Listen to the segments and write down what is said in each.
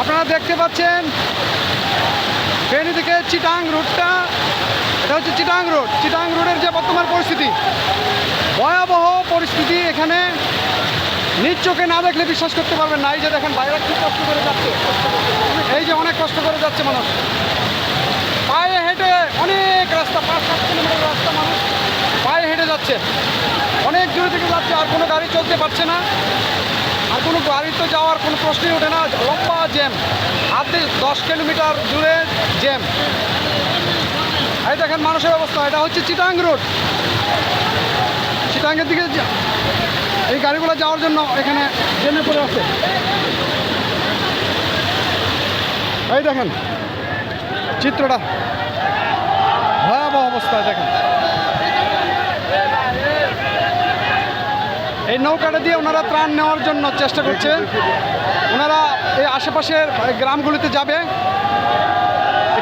আপনারা দেখতে পাচ্ছেন ফেনী থেকে চিটাং রোডটা, এটা হচ্ছে চিটাং রোড। চিটাং রোডের যে বর্তমান পরিস্থিতি, ভয়াবহ পরিস্থিতি এখানে। নিজ চোখে না দেখলে বিশ্বাস করতে পারবেন না। এই যে দেখেন, বাইরে খুব কষ্ট করে যাচ্ছে। এই যে অনেক কষ্ট করে যাচ্ছে মানুষ। পায়ে হেঁটে অনেক রাস্তা, পাঁচ, সাত কিলোমিটার রাস্তা মানুষ পায়ে হেঁটে যাচ্ছে। অনেক দূরে থেকে যাচ্ছে, আর কোনো গাড়ি চলতে পারছে না। কোনো গাড়িতে যাওয়ার কোনো প্রশ্নই ওঠে না। লম্বা জ্যাম। আধে দশ কিলোমিটার দূরে জ্যাম। এই দেখেন মানুষের অবস্থা। এটা হচ্ছে চিটাং রোড। চিটাঙ্গের দিকে এই গাড়িগুলো যাওয়ার জন্য এখানে জ্যামে পড়ে আছে। এই দেখেন, চিত্রটা। ভয়াবহ অবস্থা, দেখেন। এই নৌকাটা দিয়ে ওনারা ত্রাণ নেওয়ার জন্য চেষ্টা করছে। ওনারা এই আশেপাশের গ্রামগুলিতে যাবে।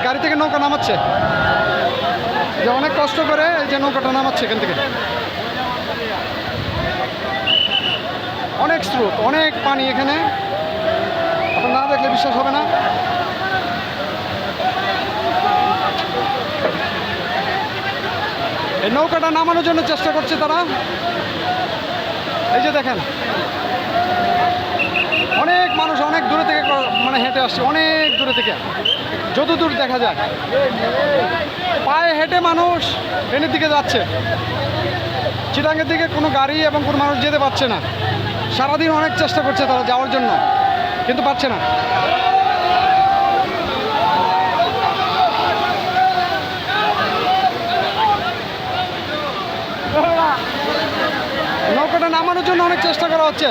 গাড়ি থেকে নৌকা নামাচ্ছে। যে অনেক কষ্ট করে এই যে নৌকাটা নামাচ্ছে এখান থেকে। অনেক স্রোত, অনেক পানি এখানে। আপনার না দেখলে বিশ্বাস হবে না। এই নৌকাটা নামানোর জন্য চেষ্টা করছে তারা। এই যে দেখেন। অনেক মানুষ অনেক দূরে থেকে মানে হেঁটে আসছে, অনেক দূরে থেকে। যত দূর দেখা যায়। পায়ে হেঁটে মানুষ ট্রেনের দিকে যাচ্ছে। চিটাঙ্গের দিকে কোনো গাড়ি এবং কোনো মানুষ যেতে পারছে না। সারাদিন অনেক চেষ্টা করছে তারা যাওয়ার জন্য, কিন্তু পারছে না। নৌকাটা নামানোর জন্য অনেক চেষ্টা করা হচ্ছে।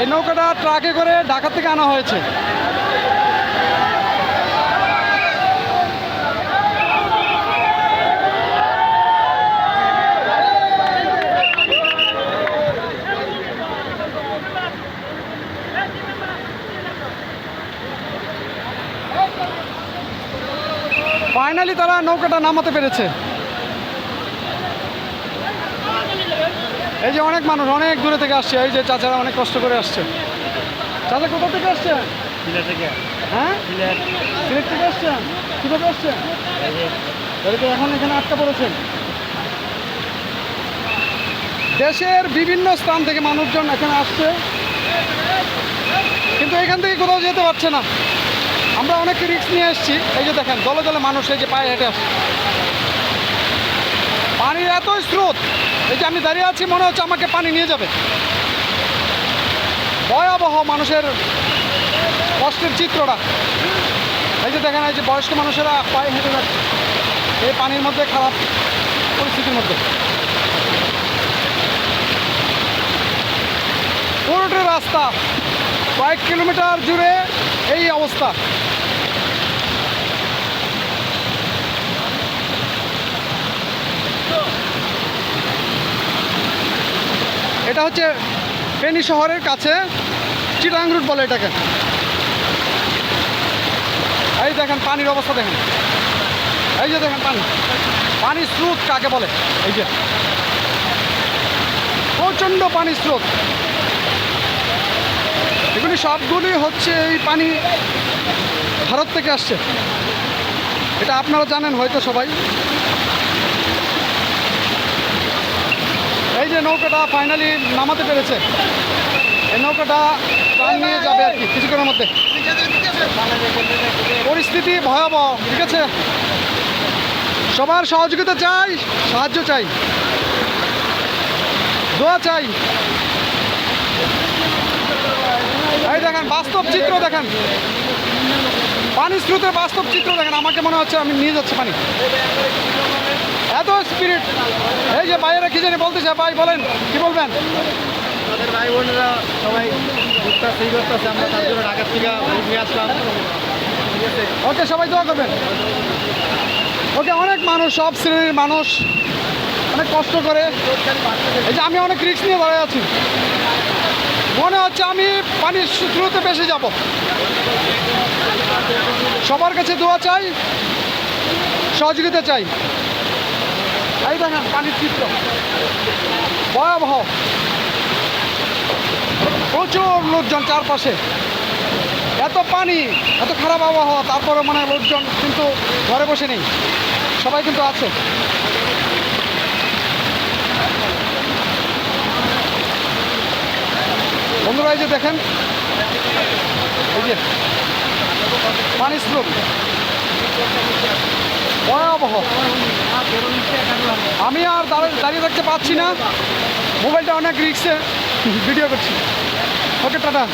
এই নৌকাটা ট্রাকে করে ঢাকা থেকে আনা হয়েছে। ফাইনালি তারা নৌকাটা নামাতে পেরেছে। এই যে অনেক মানুষ অনেক দূরে থেকে আসছে। এই যে চাচারা অনেক কষ্ট করে আসছে। চাচা কোথা থেকে আসছে হ্যাঁ? সিলেট। সিলেট থেকে আসছেন? কীভাবে আসছেন? এখন এখানে আটকা পড়েছেন। দেশের বিভিন্ন স্থান থেকে মানুষজন এখানে আসছে। কিন্তু এখান থেকে কোথাও যেতে পারছে না। আমরা অনেক রিস্ক নিয়ে এসেছি। এই যে দেখেন, দলে দলে মানুষ এই যে পায়ে হেঁটে আসছে। পানির এতই স্রোত, এই যে আমি দাঁড়িয়ে আছি, মনে হচ্ছে আমাকে পানি নিয়ে যাবে। ভয়াবহ মানুষের কষ্টের চিত্রটা। এই যে দেখেন, এই যে বয়স্ক মানুষেরা পায়ে হেঁটে যাচ্ছে। এই পানির মধ্যে, খারাপ পরিস্থিতির মধ্যে। পুরোটি রাস্তা। কয়েক কিলোমিটার জুড়ে এই অবস্থা। এটা হচ্ছে ফেনী শহরের কাছে, চিটাং রুট বলে এটাকে। এই দেখেন পানির অবস্থা দেখেন। এই যে দেখেন পানি। পানির স্রোত কাকে বলে? এই যে। প্রচণ্ড পানির স্রোত। এগুলি সবগুলি হচ্ছে এই পানি ভারত থেকে আসছে। এটা আপনারা জানেন হয়তো সবাই। এই যে নৌকাটা ফাইনালি নামাতে পেরেছে। এই নৌকাটা প্রাণ নিয়ে যাবে আর কি, কিছুক্ষণের মধ্যে। পরিস্থিতি ভয়াবহ, ঠিক আছে? সবার সহযোগিতা চাই, সাহায্য চাই। দোয়া চাই। এই দেখেন বাস্তব চিত্র দেখেন। পানি স্রোতের বাস্তব চিত্র দেখেন আমাকে মনে হচ্ছে আমি নিয়ে যাচ্ছি পানি। এত স্পিরিট এই যে বাইরে কি জানি বলতেছে ভাই বলেন কি বলবেন? আমাদের ভাই বোনেরা সবাই ঘুরতেছে ই করতেছে আমরা তার জন্য ঢাকা থেকে আসলাম। ওকে সবাই দোয়া করবেন। ওকে অনেক মানুষ সব শ্রেণির মানুষ অনেক কষ্ট করে। এই যে আমি অনেক রিক্স নিয়ে দাঁড়িয়ে আছি। মনে হচ্ছে আমি পানির স্রোতে বেশি যাব। সবার কাছে দোয়া চাই, সহযোগিতা চাই। এই দেখেন পানির চিত্র। ভয়াবহ। প্রচুর লোকজন চারপাশে। এত পানি, এত খারাপ আবহাওয়া তারপরে মানে লোকজন কিন্তু ঘরে বসে নেই। সবাই কিন্তু আছে। এই যে দেখেন, এই যে পানি স্রোত ভয়াবহ। আমি আর দাঁড়িয়ে দাঁড়িয়ে থাকতে পারছি না। মোবাইলটা অনেক রিক্সে ভিডিও করছি। Okay tata.